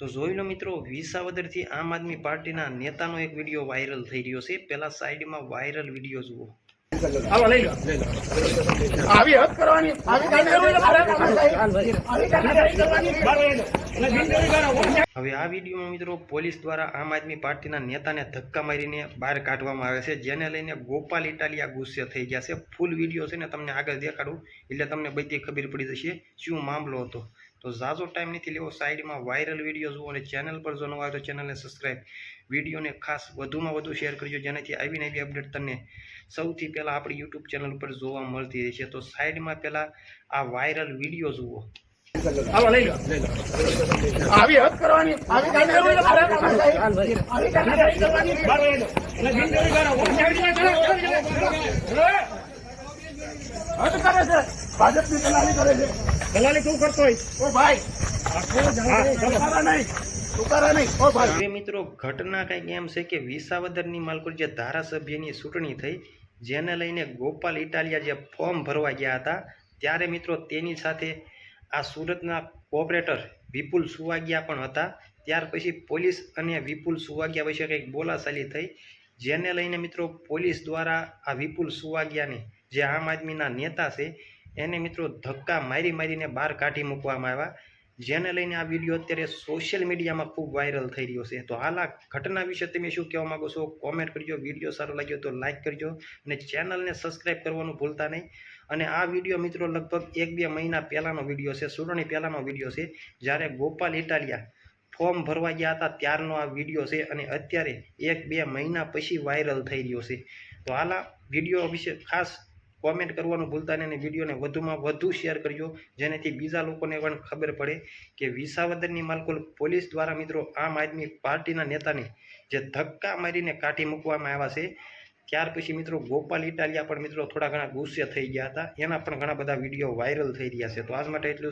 તો જોઈ લો મિત્રો વિસાવદરથી આમ આદમી પાર્ટીના નેતાનો એક વીડિયો વાયરલ થઈ રહ્યો છે. પેલા સાઈડમાં વાયરલ વીડિયો જુઓ. હવે આ વિડીયોમાં મિત્રો પોલીસ દ્વારા આમ આદમી પાર્ટીના નેતાને ધક્કા મારીને બહાર કાઢવામાં આવે છે જેને લઈને ગોપાલ ઇટાલિયા ગુસ્સે થઈ ગયા છે. ફૂલ વીડિયો છે ને તમને આગળ દેખાડું એટલે તમને બધી ખબર પડી જશે શું મામલો હતો. તો ઝાઝો ટાઈમ નથી લેવો, સાઈડમાં વાયરલ વીડિયો જુઓ અને ચેનલ પર જો નવા હોય તો ચેનલને સબસ્ક્રાઈબ વિડીયોને ખાસ વધુમાં વધુ શેર કરજો, જેનાથી આવીને આવી અપડેટ તમને સૌથી પહેલાં આપણી યુટ્યુબ ચેનલ ઉપર જોવા મળતી રહેશે તો સાઈડમાં પહેલાં આ વાયરલ વીડિયો જુઓ. આવી હદ કરવાની. કરે છે. દલાલી તું કરતો હોય. ઓ ભાઈ. નહીં. મિત્રો ઘટના કંઈક એમ છે કે વિસાવદરની માલકોર જે ધારાસભ્યની ચૂંટણી થઈ જેને લઈને ગોપાલ ઇટાલિયા જે ફોર્મ ભરવા ગયા હતા ત્યારે મિત્રો તેની સાથે આ સુરતના કોઓપરેટર વિપુલ સુવાગિયા પણ હતા. ત્યાર પછી પોલીસ અને વિપુલ સુવાગિયા વિશે કંઈક બોલાચાલી થઈ જેને લઈને મિત્રો પોલીસ દ્વારા આ વિપુલ સુવાગિયાને જે આમ આદમીના નેતા છે એને મિત્રો ધક્કા મારી મારીને બહાર કાઢી મૂકવામાં આવ્યા. જેને લઈને આ વીડિયો અત્યારે સોશિયલ મીડિયામાં ખૂબ વાયરલ થઈ રહ્યો છે. તો હાલ આ ઘટના વિશે તમે શું કહેવા માગો છો? કોમેન્ટ કરજો વીડિયો સારો લાગ્યો તો લાઇક કરજો અને ચેનલને સબસ્ક્રાઈબ કરવાનું ભૂલતા નહીં. અને આ વીડિયો મિત્રો લગભગ એક બે મહિના પહેલાંનો વીડિયો છે સુરણી પહેલાંનો વીડિયો છે. જ્યારે ગોપાલ ઇટાલિયા ફોર્મ ભરવા ગયા હતા ત્યારનો આ વીડિયો છે અને અત્યારે એક બે મહિના પછી વાયરલ થઈ રહ્યો છે. તો હાલ આ વીડિયો વિશે ખાસ કોમેન્ટ કરવાનું ભૂલતા નહીં અને વિડીયોને વધુમાં વધુ શેર કરજો. જેનાથી બીજા લોકોને પણ ખબર પડે કે વિસાવદરની માલકોલ પોલીસ દ્વારા મિત્રો આમ આદમી પાર્ટીના નેતાને જે ધક્કા મારીને કાઢી મૂકવામાં આવ્યા છે, ત્યાર પછી મિત્રો ગોપાલ ઇટાલિયા પણ મિત્રો થોડા ઘણા ગુસ્સે થઈ ગયા હતા. એના પણ ઘણા બધા વીડિયો વાયરલ થઈ રહ્યા છે. તો આજ માટે એટલું